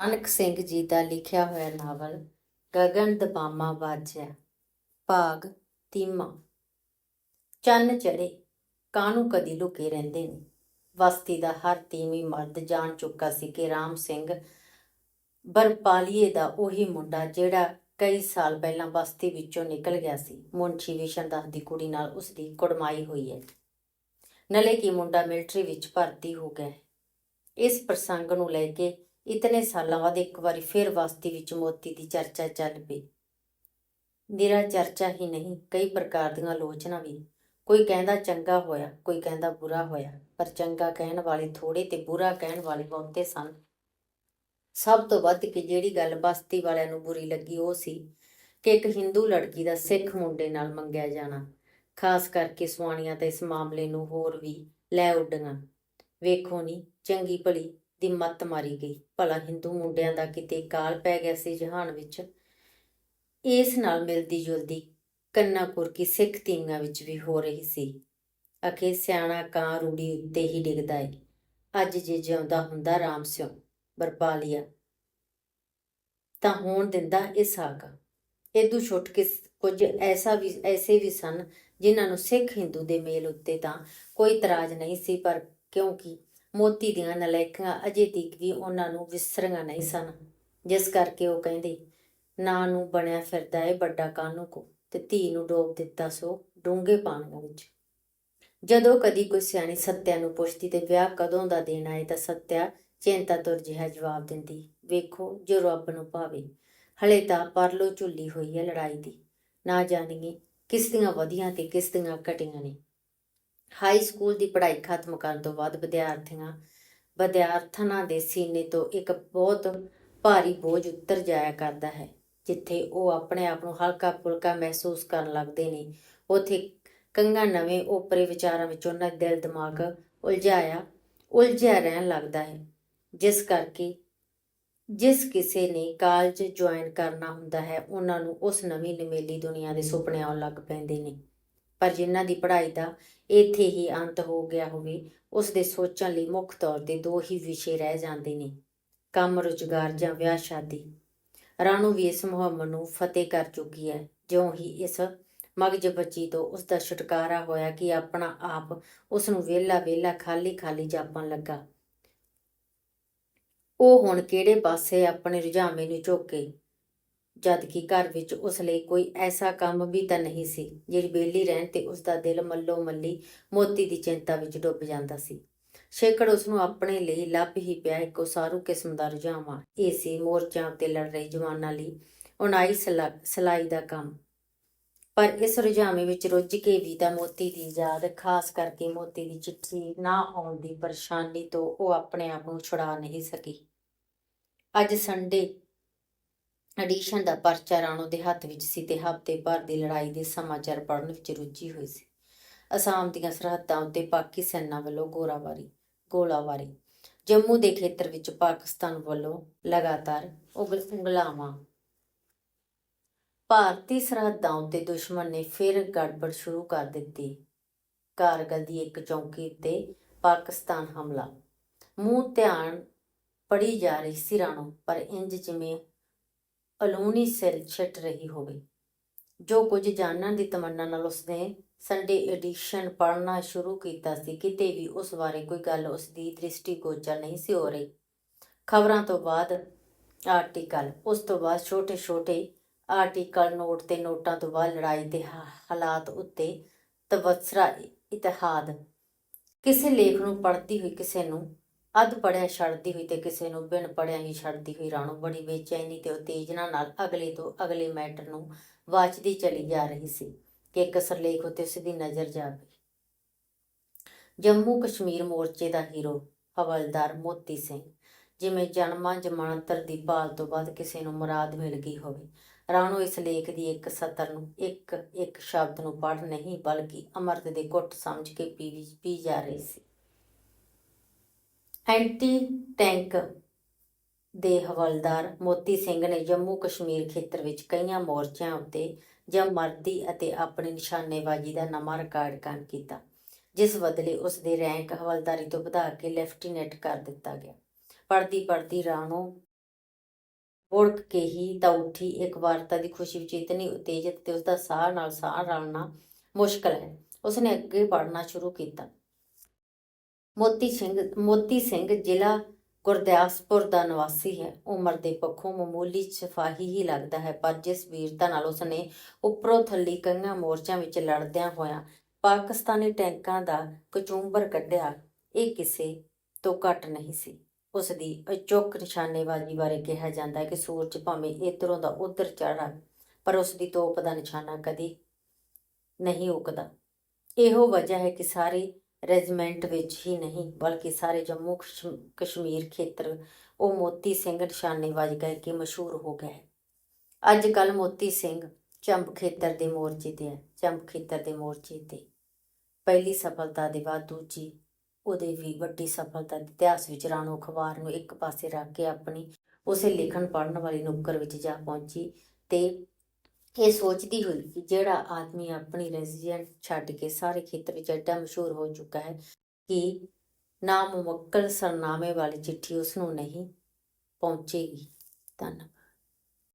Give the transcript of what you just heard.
ਨਾਨਕ ਸਿੰਘ ਜੀ ਦਾ ਲਿਖਿਆ ਹੋਇਆ ਨਾਵਲ ਗਗਨ ਦਬਾਮਾ ਬਾਜਿਆ ਭਾਗ ਤੀਮਾ। ਚੰਨ ਚੜੇ ਕਾਹਨੂੰ ਕਦੀ ਲੁਕੇ ਰਹਿੰਦੇ ਨੇ? ਵਸਤੀ ਦਾ ਹਰ ਤੀਵੀਂ ਮਰਦ ਜਾਣ ਚੁੱਕਾ ਸੀ ਕਿ ਰਾਮ ਸਿੰਘ ਬਰਪਾਲੀਏ ਦਾ ਉਹੀ ਮੁੰਡਾ ਜਿਹੜਾ ਕਈ ਸਾਲ ਪਹਿਲਾਂ ਬਸਤੀ ਵਿੱਚੋਂ ਨਿਕਲ ਗਿਆ ਸੀ। ਮੁੰਸ਼ੀ ਵਿਸ਼ਨ ਦਾਸ ਦੀ ਕੁੜੀ ਨਾਲ ਉਸ ਦੀ ਕੁੜਮਾਈ ਹੋਈ ਹੈ। ਨਲੇ ਕੀ ਮੁੰਡਾ ਮਿਲਟਰੀ ਵਿੱਚ ਭਰਤੀ ਹੋ ਗਿਆ ਇਸ ਪ੍ਰਸੰਗ ਨੂੰ ਲੈ ਕੇ ਇਤਨੇ ਸਾਲਾਂ ਬਾਅਦ ਇੱਕ ਵਾਰੀ ਫਿਰ ਵਸਤੀ ਵਿੱਚ ਮੋਤੀ ਦੀ ਚਰਚਾ ਚੱਲ ਪਈ। ਨਿਰਾ ਚਰਚਾ ਹੀ ਨਹੀਂ, ਕਈ ਪ੍ਰਕਾਰ ਦੀਆਂ ਆਲੋਚਨਾ ਵੀ। ਕੋਈ ਕਹਿੰਦਾ ਚੰਗਾ ਹੋਇਆ, ਕੋਈ ਕਹਿੰਦਾ ਬੁਰਾ ਹੋਇਆ, ਪਰ ਚੰਗਾ ਕਹਿਣ ਵਾਲੇ ਥੋੜੇ ਤੇ ਬੁਰਾ ਕਹਿਣ ਵਾਲੇ ਬਹੁਤੇ ਸਨ। ਸਭ ਤੋਂ ਵੱਧ ਕਿ ਜਿਹੜੀ ਗੱਲ ਬਸਤੀ ਵਾਲਿਆਂ ਨੂੰ ਬੁਰੀ ਲੱਗੀ ਉਹ ਸੀ ਕਿ ਇੱਕ ਹਿੰਦੂ ਲੜਕੀ ਦਾ ਸਿੱਖ ਮੁੰਡੇ ਨਾਲ ਮੰਗਿਆ ਜਾਣਾ, ਖਾਸ ਕਰਕੇ ਸੁਆਣੀਆਂ ਤਾਂ ਇਸ ਮਾਮਲੇ ਨੂੰ ਹੋਰ ਵੀ ਲੈ ਉੱਡੀਆਂ। ਵੇਖੋ ਨੀ, ਚੰਗੀ ਭਲੀ ਦੀ ਮੱਤ ਮਾਰੀ ਗਈ। ਭਲਾ ਹਿੰਦੂ ਮੁੰਡਿਆਂ ਦਾ ਕਿਤੇ ਕਾਲ ਪੈ ਗਿਆ ਸੀ ਜਹਾਨ ਵਿੱਚ। ਇਸ ਨਾਲ ਮਿਲਦੀ ਜੁਲਦੀ ਕੰਨਾ ਕੁਰਕੀ ਸਿੱਖ ਤੀਵੀਆਂ ਵਿੱਚ ਵੀ ਹੋ ਰਹੀ ਸੀ। ਅਖੇ ਸਿਆਣਾ ਕਾਂ ਰੂੜੀ ਉੱਤੇ ਹੀ ਡਿੱਗਦਾ ਏ। ਅੱਜ ਜੇ ਜਿਉਂਦਾ ਹੁੰਦਾ ਰਾਮ ਸਿਉ, ਬਰਪਾਲੀਆ। ਤਾਂ ਹੋਣ ਦਿੰਦਾ ਇਸ ਹਾਕ ਇਦੂ ਛੁੱਟ ਕੇ ਕੁਝ ਐਸਾ ਵੀ, ਐਸੇ ਵੀ ਸਨ ਜਿਨ੍ਹਾਂ ਨੂੰ ਸਿੱਖ ਹਿੰਦੂ ਦੇ ਮੇਲ ਉੱਤੇ ਤਾਂ ਕੋਈ ਇਤਰਾਜ਼ ਨਹੀਂ ਸੀ, ਪਰ ਕਿਉਂਕਿ ਮੋਤੀ ਦੀਆਂ ਨਲਾਇਕਾਂ ਅਜੇ ਤੱਕ ਵੀ ਉਹਨਾਂ ਨੂੰ ਵਿਸਰੀਆਂ ਨਹੀਂ ਸਨ। ਜਿਸ ਕਰਕੇ ਉਹ ਕਹਿੰਦੇ ਨਾ ਨੂੰ ਬਣਿਆ ਫਿਰਦਾ ਏ ਵੱਡਾ ਕਾਨੂੰ ਕੋ ਤੇ ਧੀ ਨੂੰ ਡੋਬ ਦਿੱਤਾ ਸੋ ਡੂੰਘੇ ਪਾਣੀਆਂ ਵਿੱਚ। ਜਦੋਂ ਕਦੀ ਕੋਈ ਸਿਆਣੀ ਸੱਤਿਆ ਨੂੰ ਪੁੱਛਦੀ ਤੇ ਵਿਆਹ ਕਦੋਂ ਦਾ ਦੇਣਾ ਏ ਤਾਂ ਸੱਤਿਆ ਚਿੰਤਾ ਤੁਰ ਜਿਹਾ ਜਵਾਬ ਦਿੰਦੀ ਵੇਖੋ ਜੋ ਰੱਬ ਨੂੰ ਭਾਵੇ। ਹਲੇ ਤਾਂ ਪਰਲੋ ਝੁੱਲੀ ਹੋਈ ਹੈ ਲੜਾਈ ਦੀ। ਨਾ ਜਾਣੀਏ ਕਿਸ ਦੀਆਂ ਵਧੀਆਂ ਤੇ ਕਿਸ ਦੀਆਂ ਘਟੀਆਂ ਨੇ। ਹਾਈ ਸਕੂਲ ਦੀ ਪੜ੍ਹਾਈ ਖਤਮ ਕਰਨ ਤੋਂ ਬਾਅਦ ਵਿਦਿਆਰਥੀਆਂ, ਵਿਦਿਆਰਥਣਾਂ ਦੇ ਸੀਨੇ ਤੋਂ ਇੱਕ ਬਹੁਤ ਭਾਰੀ ਬੋਝ ਉੱਤਰ ਜਾਇਆ ਕਰਦਾ ਹੈ, ਜਿੱਥੇ ਉਹ ਆਪਣੇ ਆਪ ਨੂੰ ਹਲਕਾ ਫੁਲਕਾ ਮਹਿਸੂਸ ਕਰਨ ਲੱਗਦੇ ਨੇ। ਉਥੇ ਕੰਗਾ ਨਵੇਂ ਓਪਰੇ ਵਿਚਾਰਾਂ ਵਿੱਚ ਉਹਨਾਂ ਦਾ ਦਿਲ ਦਿਮਾਗ ਉਲਝਾਇਆ, ਉਲਝਿਆ ਰਹਿਣ ਲੱਗਦਾ ਹੈ। ਜਿਸ ਕਰਕੇ, ਜਿਸ ਕਿਸੇ ਨੇ ਕਾਲਜ ਜੁਆਇਨ ਕਰਨਾ ਹੁੰਦਾ ਹੈ, ਉਹਨਾਂ ਨੂੰ ਉਸ ਨਵੀਂ ਨਵੇਲੀ ਦੁਨੀਆ ਦੇ ਸੁਪਨੇ ਆਉਣ ਲੱਗ ਪੈਂਦੇ ਨੇ। ਪਰ ਜਿਨ੍ਹਾਂ ਦੀ ਪੜ੍ਹਾਈ ਦਾ ਇੱਥੇ ਹੀ ਅੰਤ ਹੋ ਗਿਆ ਹੋਵੇ, ਉਸ ਦੇ ਸੋਚਣ ਲਈ ਮੁੱਖ ਤੌਰ ਤੇ ਦੋ ਹੀ ਵਿਸ਼ੇ ਰਹਿ ਜਾਂਦੇ ਨੇ, ਕੰਮ, ਰੁਜ਼ਗਾਰ ਜਾਂ ਵਿਆਹ, ਸ਼ਾਦੀ। ਰਾਣੂ ਵੀ ਇਸ ਮੁਹਿੰਮ ਨੂੰ ਫਤਿਹ ਕਰ ਚੁੱਕੀ ਹੈ। ਜਿਉਂ ਹੀ ਇਸ ਮਗਜ ਬੱਚੀ ਤੋਂ ਉਸ ਦਾ ਛੁਟਕਾਰਾ ਹੋਇਆ ਕਿ ਆਪਣਾ ਆਪ ਉਸ ਨੂੰ ਵੇਲਾ ਵੇਲਾ ਖਾਲੀ ਖਾਲੀ ਜਾਪਣ ਲੱਗਾ। ਉਹ ਹੁਣ ਕਿਹੜੇ ਪਾਸੇ ਆਪਣੇ ਰੁਝਾਵੇਂ ਨੂੰ ਝੋਕੇ ਜਦ ਕਿ ਘਰ ਵਿੱਚ ਉਸ ਲਈ ਕੋਈ ਐਸਾ ਕੰਮ ਵੀ ਤਾਂ ਨਹੀਂ ਸੀ, ਜਿਹੜੀ ਬੇਲੀ ਰਹਿਣ ਤੇ ਉਸ ਦਾ ਦਿਲ ਮੱਲੋ ਮੱਲੀ ਮੋਤੀ ਦੀ ਚਿੰਤਾ ਵਿੱਚ ਡੁੱਬ ਜਾਂਦਾ ਸੀ। ਸ਼ੇਕੜ ਉਸ ਨੂੰ ਆਪਣੇ ਲਈ ਲੱਭ ਹੀ ਪਿਆ ਇੱਕ ਉਸਾਰੂ ਕਿਸਮ ਦਾ ਰੁਝਾਵਾਂ। ਇਹ ਸੀ ਮੋਰਚਾਂ ਉੱਤੇ ਲੜ ਰਹੇ ਜਵਾਨਾਂ ਲਈ ਉਣਾਈ ਸਲਾ- ਸਿਲਾਈ ਦਾ ਕੰਮ। ਪਰ ਇਸ ਰੁਝਾਵੇਂ ਵਿੱਚ ਰੁੱਝ ਕੇ ਵੀ ਤਾਂ ਮੋਤੀ ਦੀ ਯਾਦ ਖਾਸ ਕਰਕੇ ਮੋਤੀ ਦੀ ਚਿੱਠੀ ਨਾ ਆਉਣ ਦੀ ਪਰੇਸ਼ਾਨੀ ਤੋਂ ਉਹ ਆਪਣੇ ਆਪ ਨੂੰ ਛੁਡਾ ਨਹੀਂ ਸਕੀ। ਅੱਜ ਸੰਡੇ ਐਡੀਸ਼ਨ ਦਾ ਪਰਚਾ ਰਾਣੋ ਦੇ ਹੱਥ ਵਿੱਚ ਸੀ ਤੇ ਹਫ਼ਤੇ ਭਰ ਦੀ ਲੜਾਈ ਦੇ ਸਮਾਚਾਰ ਪੜ੍ਹਨ ਵਿੱਚ ਰੁੱਝੀ ਹੋਈ ਸੀ। ਅਸਾਮ ਦੀਆਂ ਸਰਹੱਦਾਂ ਉੱਤੇ ਪਾਕਿ ਸੈਨਾ ਵੱਲੋਂ ਗੋਰਾਵਾਰੀ ਗੋਲਾਵਾਰੀ ਜੰਮੂ ਦੇ ਖੇਤਰ ਵਿੱਚ ਪਾਕਿਸਤਾਨ ਵੱਲੋਂ ਲਗਾਤਾਰ ਉਗਲ ਭਾਰਤੀ ਸਰਹੱਦਾਂ ਉੱਤੇ ਦੁਸ਼ਮਣ ਨੇ ਫਿਰ ਗੜਬੜ ਸ਼ੁਰੂ ਕਰ ਦਿੱਤੀ। ਕਾਰਗਲ ਦੀ ਇੱਕ ਚੌਂਕੀ ਤੇ ਪਾਕਿਸਤਾਨ ਹਮਲਾ। ਮੂੰਹ ਧਿਆਨ ਪੜੀ ਜਾ ਰਹੀ ਸੀ ਰਾਣੋ, ਪਰ ਇੰਜ ਜਿਵੇਂ ਅਲੂਣੀ ਸਿਰ ਛਿੱਟ ਰਹੀ ਹੋਵੇ। ਜੋ ਕੁਝ ਜਾਣਨ ਦੀ ਤਮੰਨਾ ਨਾਲ ਉਸਨੇ ਸੰਡੇ ਐਡੀਸ਼ਨ ਪੜ੍ਹਨਾ ਸ਼ੁਰੂ ਕੀਤਾ ਸੀ, ਕਿਤੇ ਵੀ ਉਸ ਬਾਰੇ ਕੋਈ ਗੱਲ ਉਸ ਦੀ ਦ੍ਰਿਸ਼ਟੀਗੋਚਰ ਨਹੀਂ ਸੀ ਹੋ ਰਹੀ। ਖਬਰਾਂ ਤੋਂ ਬਾਅਦ ਆਰਟੀਕਲ ਉਸ ਤੋਂ ਬਾਅਦ ਛੋਟੇ-ਛੋਟੇ ਆਰਟੀਕਲ ਨੋਟ ਤੇ ਨੋਟਾਂ ਤੋਂ ਬਾਅਦ ਲੜਾਈ ਦੇ ਹਾਲਾਤ ਉੱਤੇ ਤਬਸਰਾ ਇਤਿਹਾਦ। ਕਿਸੇ ਲੇਖ ਨੂੰ ਪੜ੍ਹਦੀ ਹੋਈ ਕਿਸੇ ਨੂੰ ਅੱਧ ਪੜਿਆ ਛੱਡਦੀ ਹੋਈ ਤੇ ਕਿਸੇ ਨੂੰ ਬਿਨ ਪੜਿਆ ਹੀ ਛੱਡਦੀ ਹੋਈ ਰਾਣੋ ਬੜੀ ਬੇਚੈਨੀ ਤੇ ਉਤੇਜਨਾ ਨਾਲ ਅਗਲੇ ਤੋਂ ਅਗਲੇ ਮੈਟਰ ਨੂੰ ਵਾਚਦੀ ਚਲੀ ਜਾ ਰਹੀ ਸੀ ਕਿ ਇੱਕ ਸਰਲੇਖ ਉੱਤੇ ਉਸ ਦੀ ਨਜ਼ਰ ਜਾ ਪਈ। ਜੰਮੂ ਕਸ਼ਮੀਰ ਮੋਰਚੇ ਦਾ ਹੀਰੋ, ਹਵਲਦਾਰ ਮੋਤੀ ਸਿੰਘ, ਜਿਵੇਂ ਜਨਮਾਂ ਜਮਾਨਤਰ ਦੀ ਭਾਲ ਤੋਂ ਬਾਅਦ ਕਿਸੇ ਨੂੰ ਮੁਰਾਦ ਮਿਲ ਗਈ ਹੋਵੇ, ਰਾਣੋ ਇਸ ਲੇਖ ਦੀ ਇੱਕ ਸਤਰ ਨੂੰ, ਇੱਕ ਇੱਕ ਸ਼ਬਦ ਨੂੰ ਪੜ੍ਹ ਨਹੀਂ, ਬਲਕਿ ਅਮਰਤ ਦੇ ਘੁੱਟ ਸਮਝ ਕੇ ਪੀ ਪੀ ਜਾ ਰਹੀ ਸੀ। ਐਂਟੀ ਟੈਂਕ ਦੇ ਹਵਲਦਾਰ ਮੋਤੀ ਸਿੰਘ ਨੇ ਜੰਮੂ ਕਸ਼ਮੀਰ ਖੇਤਰ ਵਿੱਚ ਕਈਆਂ ਮੋਰਚਿਆਂ ਉੱਤੇ ਜਮਰਦੀ ਅਤੇ ਆਪਣੀ ਨਿਸ਼ਾਨੇਬਾਜ਼ੀ ਦਾ ਨਵਾਂ ਰਿਕਾਰਡ ਕਾਇਮ ਕੀਤਾ, ਜਿਸ ਬਦਲੇ ਉਸ ਦੇ ਰੈਂਕ ਹਵਲਦਾਰੀ ਤੋਂ ਵਧਾ ਕੇ ਲੈਫਟੀਨੈਂਟ ਕਰ ਦਿੱਤਾ ਗਿਆ। ਪੜਦੀ ਪੜਦੀ ਰਾਣੋ ਉੜਕ ਕੇ ਹੀ ਤਾਂ ਉੱਠੀ। ਇੱਕ ਵਾਰਤਾ ਦੀ ਖੁਸ਼ੀ ਵਿੱਚ ਇਤਨੀ ਉਤੇਜਿਤ ਤੇ ਉਸਦਾ ਸਾਹ ਨਾਲ ਸਾਹ ਰਲਣਾ ਮੁਸ਼ਕਲ ਹੈ। ਉਸਨੇ ਅੱਗੇ ਪੜ੍ਹਨਾ ਸ਼ੁਰੂ ਕੀਤਾ। ਮੋਤੀ ਸਿੰਘ ਮੋਤੀ ਸਿੰਘ ਜ਼ਿਲ੍ਹਾ ਗੁਰਦਾਸਪੁਰ ਦਾ ਨਿਵਾਸੀ ਹੈ। ਉਮਰ ਦੇ ਪੱਖੋਂ ਮਾਮੂਲੀ ਸਿਪਾਹੀ ਹੀ ਲੱਗਦਾ ਹੈ, ਪਰ ਜਿਸ ਵੀਰਤਾ ਨਾਲ ਉਸਨੇ ਉੱਪਰੋਂ ਥੱਲੀ ਕਈਆਂ ਮੋਰਚਿਆਂ ਵਿੱਚ ਲੜਦਿਆਂ ਹੋਇਆ ਪਾਕਿਸਤਾਨੀ ਟੈਂਕਾਂ ਦਾ ਕਚੂੰਬਰ ਕੱਢਿਆ, ਇਹ ਕਿਸੇ ਤੋਂ ਘੱਟ ਨਹੀਂ ਸੀ। ਉਸ ਦੀ ਅਚੁੱਕ ਨਿਸ਼ਾਨੇਬਾਜ਼ੀ ਬਾਰੇ ਕਿਹਾ ਜਾਂਦਾ ਹੈ ਕਿ ਸੂਰਜ ਭਾਵੇਂ ਇੱਧਰੋਂ ਦਾ ਉੱਧਰ ਚੜਾ ਪਰ ਉਸ ਦੀ ਤੋਪ ਦਾ ਨਿਸ਼ਾਨਾ ਕਦੀ ਨਹੀਂ ਉਕਦਾ ਇਹੋ ਵਜ੍ਹਾ ਹੈ ਕਿ ਸਾਰੇ ਰੈਜੀਮੈਂਟ ਵਿੱਚ ਹੀ ਨਹੀਂ, ਬਲਕਿ ਸਾਰੇ ਜੰਮੂ ਕਸ਼ਮੀਰ ਖੇਤਰ, ਉਹ ਮੋਤੀ ਸਿੰਘ ਨਿਸ਼ਾਨੇਬਾਜ਼ੀ ਕਰਕੇ ਮਸ਼ਹੂਰ ਹੋ ਗਿਆ ਅੱਜ ਕੱਲ ਮੋਤੀ ਸਿੰਘ ਚੰਬ ਖੇਤਰ ਦੇ ਮੋਰਚੇ ਤੇ ਹੈ ਚੰਬ ਖੇਤਰ ਦੇ ਮੋਰਚੇ ਤੇ। ਪਹਿਲੀ ਸਫਲਤਾ ਦੇ ਬਾਅਦ ਦੂਜੀ, ਉਹਦੇ ਵੀ ਵੱਡੀ ਸਫਲਤਾ ਦੇ ਇਤਿਹਾਸ ਵਿੱਚ ਰਾਣੋ ਅਖਬਾਰ ਨੂੰ ਇੱਕ ਪਾਸੇ ਰੱਖ ਕੇ ਆਪਣੀ ਉਸੇ ਲਿਖਣ ਪੜ੍ਹਨ ਵਾਲੀ ਨੁੱਕਰ ਵਿੱਚ ਜਾ ਪਹੁੰਚੀ ਤੇ ਇਹ ਸੋਚਦੀ ਹੋਈ ਕਿ ਜਿਹੜਾ ਆਦਮੀ ਆਪਣੀ ਰੈਜ਼ੀਡੈਂਟ ਛੱਡ ਕੇ ਸਾਰੇ ਖੇਤਰ ਵਿੱਚ ਐਡਾ ਮਸ਼ਹੂਰ ਹੋ ਚੁੱਕਾ ਹੈ ਕਿ ਨਾਮੁਮੱਕਲ ਸਰਨਾਮੇ ਵਾਲੀ ਚਿੱਠੀ ਉਸ ਨੂੰ ਨਹੀਂ ਪਹੁੰਚੇਗੀ। ਧੰਨਵਾਦ।